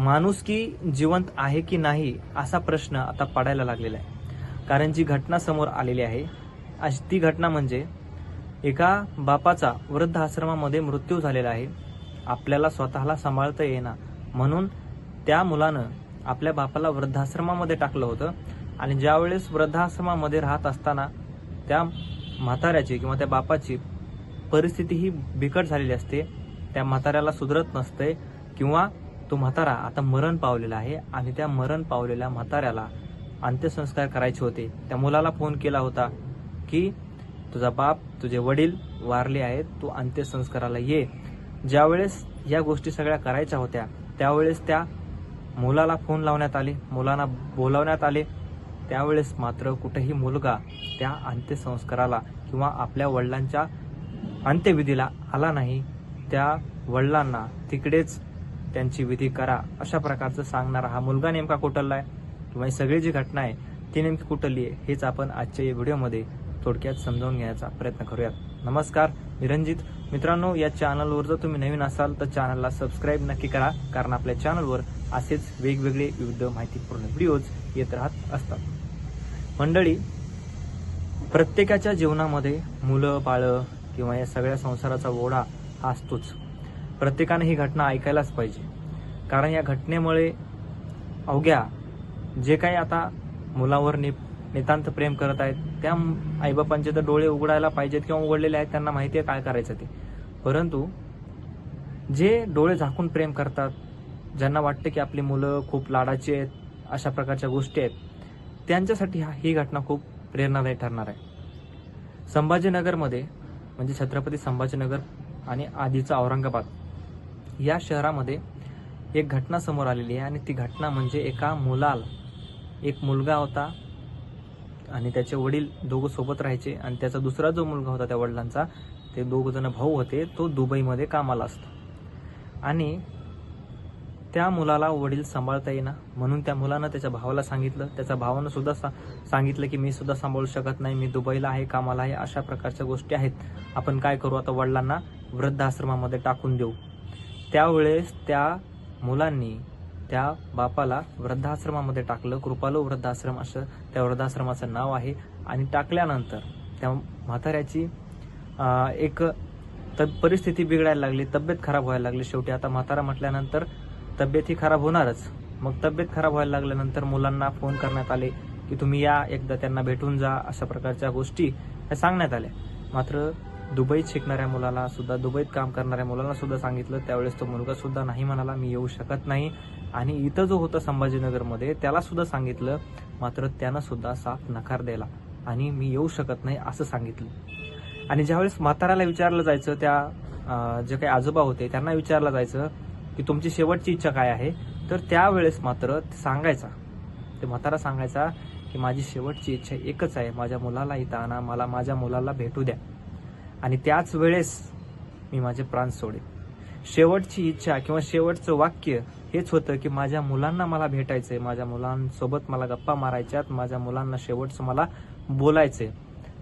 माणूस की जिवंत आहे की नाही असा प्रश्न आता पडायला लागलेला आहे. कारण जी घटना समोर आलेली आहे अशी ती घटना म्हणजे एका बापाचा वृद्ध आश्रमामध्ये मृत्यू झालेला आहे. आपल्याला स्वतःला सांभाळता येईना. म्हणून त्या मुलानं आपल्या बापाला वृद्धाश्रमामध्ये टाकलं होतं. आणि ज्यावेळेस वृद्धाश्रमामध्ये राहत असताना त्या म्हाताऱ्याची किंवा त्या बापाची परिस्थिती ही बिकट झालेली असते. त्या म्हाताऱ्याला सुधरत नसते किंवा तो म्हातारा आता मरण पावलेला आहे आणि त्या मरण पावलेल्या म्हाताऱ्याला अंत्यसंस्कार करायचे होते. त्या मुलाला फोन केला होता की तुझा बाप तुझे वडील वारले आहेत तू अंत्यसंस्काराला ये. ज्यावेळेस या गोष्टी सगळ्या करायच्या होत्या त्यावेळेस त्या मुलाला फोन लावण्यात आले मुलांना बोलावण्यात आले. त्यावेळेस मात्र कुठेही मुलगा त्या अंत्यसंस्काराला किंवा आपल्या वडिलांच्या अंत्यविधीला आला नाही. त्या वडिलांना तिकडेच त्यांची विधी करा अशा प्रकारचं सांगणारा हा मुलगा नेमका कुठला आहे? किंवा ही सगळी जी घटना आहे ती नेमकी कुठली आहे? हेच आपण आजच्या या व्हिडिओमध्ये थोडक्यात समजावून घेण्याचा प्रयत्न करूयात. नमस्कार निरंजित. मित्रांनो या चॅनलवर जर तुम्ही नवीन असाल तर चॅनलला सबस्क्राईब नक्की करा कारण आपल्या चॅनलवर असेच वेगवेगळे विविध माहितीपूर्ण व्हिडिओज येत राहत असतात. मंडळी प्रत्येकाच्या जीवनामध्ये मुलं बाळं किंवा या सगळ्या संसाराचा ओढा हा असतोच. प्रत्येकाने ही घटना ऐकायलाच पाहिजे. कारण या घटनेमुळे अवघ्या जे काही आता मुलावर नि नितांत प्रेम करत आहेत त्या आईबापांचे तर डोळे उघडायला पाहिजेत किंवा उघडलेले आहेत त्यांना माहिती आहे काय करायचं ते. परंतु जे डोळे झाकून प्रेम करतात ज्यांना वाटतं की आपली मुलं खूप लाडाची आहेत अशा प्रकारच्या गोष्टी आहेत त्यांच्यासाठी हा ही घटना खूप प्रेरणादायी ठरणार आहे. संभाजीनगरमध्ये म्हणजे छत्रपती संभाजीनगर आणि आधीचा औरंगाबाद या शहरामध्ये एक घटना समोर आलेली आहे आणि ती घटना म्हणजे एका मुलाला एक मुलगा होता आणि त्याचे वडील दोघं सोबत राहायचे आणि त्याचा दुसरा जो मुलगा होता त्या वडिलांचा ते दोघं जण भाऊ होते तो दुबईमध्ये कामाला असतो. आणि त्या मुलाला वडील सांभाळता येईना म्हणून त्या मुलानं त्याच्या भावाला सांगितलं. त्याच्या भावानं सुद्धा सा सांगितलं की मी सुद्धा सांभाळू शकत नाही मी दुबईला आहे कामाला आहे अशा प्रकारच्या गोष्टी आहेत. आपण काय करू? आता वडिलांना वृद्धाश्रमामध्ये टाकून देऊ. त्यावेळेस त्या मुलांनी त्या बापाला वृद्धाश्रमामध्ये टाकलं. कृपालो वृद्धाश्रम असं त्या वृद्धाश्रमाचं नाव आहे. आणि टाकल्यानंतर त्या म्हाताऱ्याची एक तब परिस्थिती बिघडायला लागली. तब्येत खराब व्हायला लागली शेवटी. आता म्हातारा म्हटल्यानंतर तब्येत ही खराब होणारच. मग तब्येत खराब व्हायला लागल्यानंतर मुलांना फोन करण्यात आले की तुम्ही या एकदा त्यांना भेटून जा अशा प्रकारच्या गोष्टी ह्या सांगण्यात आल्या. मात्र दुबईत शिकणाऱ्या मुलाला सुद्धा दुबईत काम करणाऱ्या मुलाला सुद्धा सांगितलं. त्यावेळेस तो मुलगा सुद्धा नाही म्हणाला मी येऊ शकत नाही. आणि इथं जो होता संभाजीनगरमध्ये त्याला सुद्धा सांगितलं मात्र त्यानं सुद्धा साफ नकार दिला आणि मी येऊ शकत नाही असं सांगितलं. आणि ज्यावेळेस म्हाताऱ्याला विचारलं जायचं त्या जे काही आजोबा होते त्यांना विचारलं जायचं की तुमची शेवटची इच्छा काय आहे? तर त्यावेळेस मात्र ते सांगायचा. ते म्हातारा सांगायचा की माझी शेवटची इच्छा एकच आहे. माझ्या मुलाला इथं आणा. मला माझ्या मुलाला भेटू द्या. आणि त्याच वेळेस मी माझे प्राण सोडेन. शेवटची इच्छा किंवा शेवटचं वाक्य हेच होतं की माझ्या मुलांना मला भेटायचंय माझ्या मुलांसोबत मला गप्पा मारायच्यात माझ्या मुलांना शेवटचं मला बोलायचंय.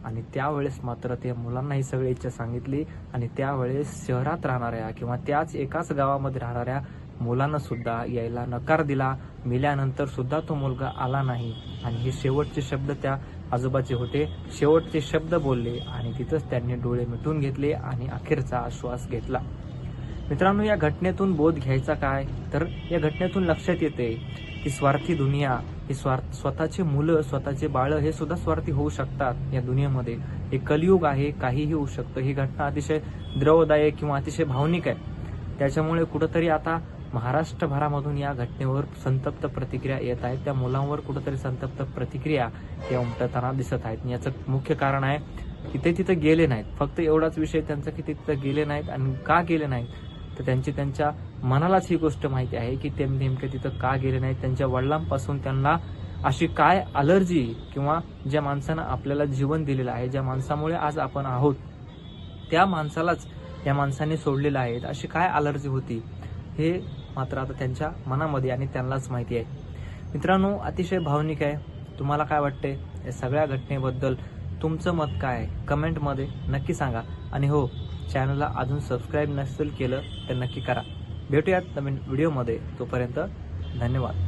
आणि त्यावेळेस मात्र ते मुलांना ही सगळी इच्छा सांगितली आणि त्यावेळेस शहरात राहणाऱ्या किंवा त्याच एकाच गावामध्ये राहणाऱ्या मुलानं सुद्धा यायला नकार दिला. मेल्यानंतर सुद्धा तो मुलगा आला नाही. आणि हे शेवटचे शब्द त्या आजोबाचे होते. शेवटचे शब्द बोलले आणि तिथंच त्यांनी डोळे मिटून घेतले आणि अखेरचा आश्वास घेतला. मित्रांनो या घटनेतून बोध घ्यायचा काय? तर या घटनेतून लक्षात येते की स्वार्थी दुनिया ही स्वार्थ स्वतःचे मुलं स्वतःचे बाळ हे सुद्धा स्वार्थी होऊ शकतात या दुनियेमध्ये. हे कलियुग आहे काहीही होऊ शकतं. ही घटना अतिशय द्रवदायक किंवा अतिशय भावनिक आहे. त्याच्यामुळे कुठंतरी आता महाराष्ट्रभरामधून या घटनेवर संतप्त प्रतिक्रिया येत आहेत. त्या मुलांवर कुठंतरी संतप्त प्रतिक्रिया या उमटताना दिसत आहेत. याचं मुख्य कारण आहे की ते तिथं गेले नाहीत. फक्त एवढाच विषय त्यांचा की ते तिथं गेले नाहीत आणि का गेले नाहीत? तर त्यांची त्यांच्या मनालाच ही गोष्ट माहिती आहे की ते नेमके तिथं का गेले नाहीत? त्यांच्या वडिलांपासून त्यांना अशी काय अलर्जी किंवा ज्या माणसानं आपल्याला जीवन दिलेलं आहे ज्या माणसामुळे आज आपण आहोत त्या माणसालाच या माणसाने सोडलेलं आहे. अशी काय अलर्जी होती? हे मात्र आता त्यांच्या मनामध्ये आणि त्यांनाच माहिती आहे. मित्रांनो अतिशय भावनिक आहे. तुम्हाला काय वाटते या सगळ्या घटनेबद्दल तुमचं मत काय आहे? कमेंटमध्ये नक्की सांगा. आणि हो चॅनलला अजून सबस्क्राईब नसेल केलं तर नक्की करा. भेटूयात नवीन व्हिडिओमध्ये तोपर्यंत धन्यवाद.